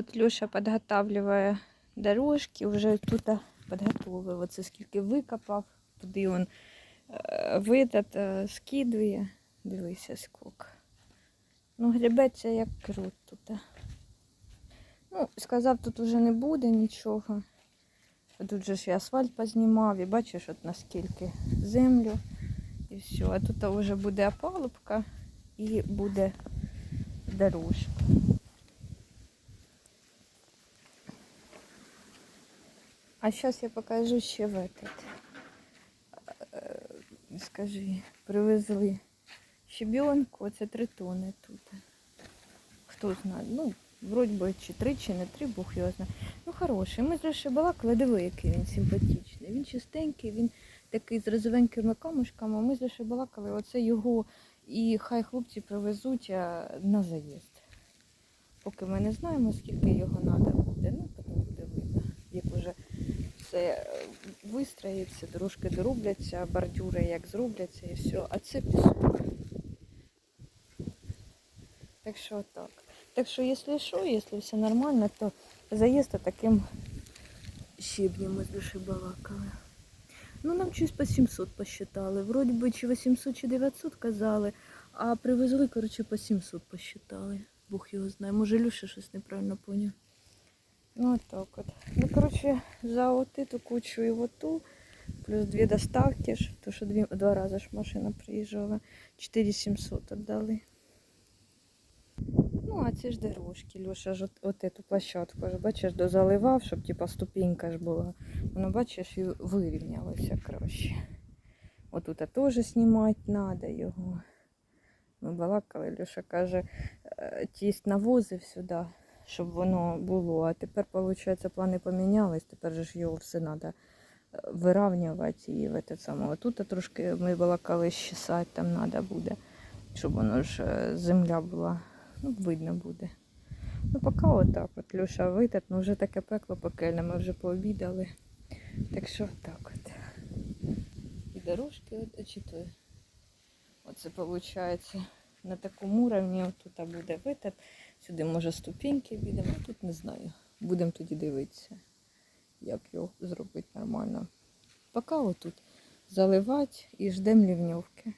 От Люша підготавлює дорожки, вже тут підготовив. Оце скільки викопав, туди він е, витат е, скидує. Дивися, скільки. Ну, гребеться як крут тут. Ну, сказав, тут вже не буде нічого. Тут же ж і асфальт познімав, і бачиш, от наскільки землю і все. А тут вже буде опалубка і буде дорожка. А зараз я покажу ще в этот. Е, Скажи, привезли щебенку, це три тони тут. Хто знає, ну, вроді би чи три, чи не три, Бог його знає. Ну, хороший. Ми з балакали, диви, який він симпатичний. Він чистенький, він такий з розовенькими камушками. Ми з балакали, оце його і хай хлопці привезуть на заїзд. Поки ми не знаємо, скільки його треба буде. Ну, потім буде видно, як уже все е, вистроїться, дорожки доробляться, бордюри як зробляться і все. А це пісок. Так що так. Так що, якщо що, якщо все нормально, то заїзд таким щебнем ми з душі балакали. Ну, нам щось по 700 посчитали. Вроді би чи 800, чи 900 казали, а привезли, коротше, по 700 посчитали. Бог його знає. Може, Люша щось неправильно поняв. Ну, от так от. Ну, коротше, за от эту кучу і от ту, плюс дві доставки, ж, то що дві, два рази ж машина приїжджала, 4700 віддали. Ну, а ці ж дорожки, Льоша ж от, эту площадку, ж, бачиш, дозаливав, щоб типа ступенька ж була. Воно, бачиш, і вирівнялося краще. Отут теж знімати треба його. Ми балакали, Льоша каже, «Е, тість навозив сюди, щоб воно було. А тепер, виходить, плани помінялись, тепер ж його все треба вирівнювати і в те саме. Тут трошки ми балакали щесати, там треба буде, щоб воно ж е, земля була, ну, видно буде. Ну, поки отак. От Льоша витат, ну вже таке пекло пекельне, ми вже пообідали. Так що так от. І дорожки, от, чи то. Оце виходить на такому уровні, от тут буде витат. Сюди може ступеньки підемо, а тут не знаю. Будемо тоді дивитися, як його зробити нормально. Поки отут заливати і ждемо лівньовки.